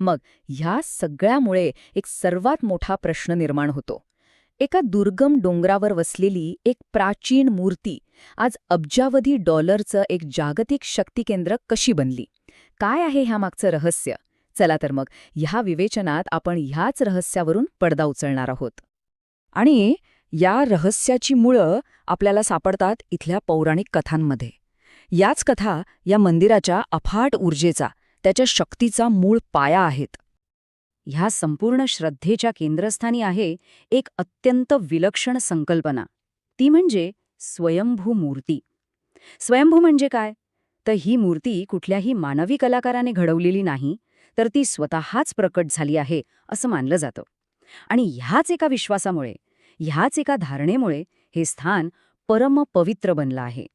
मग ह्या सगळ्यामुळे एक सर्वात मोठा प्रश्न निर्माण होतो. एका दुर्गम डोंगरावर वसलेली एक प्राचीन मूर्ती आज अब्जावधी डॉलरचं एक जागतिक शक्तिकेंद्र कशी बनली? काय आहे ह्यामागचं रहस्य? चला तर मग ह्या विवेचनात आपण ह्याच रहस्यावरून पडदा उचलणार आहोत. आणि या रहस्याची मुळं आपल्याला सापडतात इथल्या पौराणिक कथांमध्ये. याच कथा या मंदिराच्या अफाट ऊर्जेचा त्याच्या शक्तीचा मूळ पाया आहेत. ह्या संपूर्ण श्रद्धेच्या केंद्रस्थानी आहे एक अत्यंत विलक्षण संकल्पना. ती म्हणजे स्वयंभू मूर्ती. स्वयंभू म्हणजे काय? तर ही मूर्ती कुठल्याही मानवी कलाकाराने घडवलेली नाही तर ती स्वतःच प्रकट झाली आहे असं मानलं जातं. आणि ह्याच एका विश्वासामुळे ह्याच एका धारणेमुळे हे स्थान परम पवित्र बनलं आहे.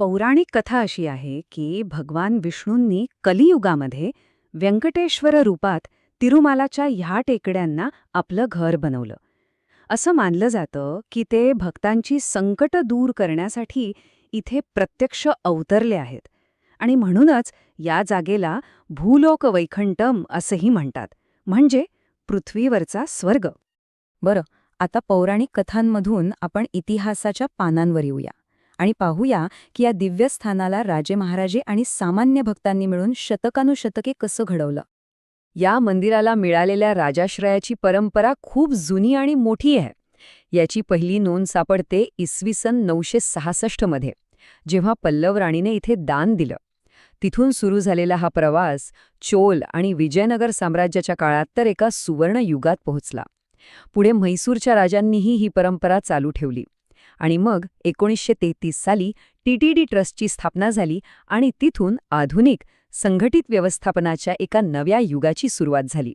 पौराणिक कथा अशी आहे की भगवान विष्णूंनी कलियुगामध्ये व्यंकटेश्वर रूपात तिरुमालाच्या ह्या टेकड्यांना आपलं घर बनवलं. असं मानलं जातं की ते भक्तांची संकट दूर करण्यासाठी इथे प्रत्यक्ष अवतरले आहेत आणि म्हणूनच या जागेला भूलोक वैखंटम असंही म्हणतात म्हणजे पृथ्वीवरचा स्वर्ग. बरं आता पौराणिक कथांमधून आपण इतिहासाच्या पानांवर येऊया. आणि पाहूया की या दिव्य स्थानाला राजे महाराजे आणि सामान्य भक्तांनी मिळून शतकानुशतके कसं घडवलं. या मंदिराला मिळालेल्या राजाश्रयाची परंपरा खूप जुनी आणि मोठी आहे. याची पहिली नोंद सापडते इसवी सन नऊशे सहासष्टमध्ये जेव्हा पल्लव राणीने इथे दान दिलं. तिथून सुरू झालेला हा प्रवास चोल आणि विजयनगर साम्राज्याच्या काळात तर एका सुवर्ण युगात पोहोचला. पुढे म्हैसूरच्या राजांनीही ही परंपरा चालू ठेवली. आणि मग एकोणीसशे तेहतीस साली टीटीडी ट्रस्टची स्थापना झाली आणि तिथून आधुनिक संघटित व्यवस्थापनाच्या एका नव्या युगाची सुरुवात झाली.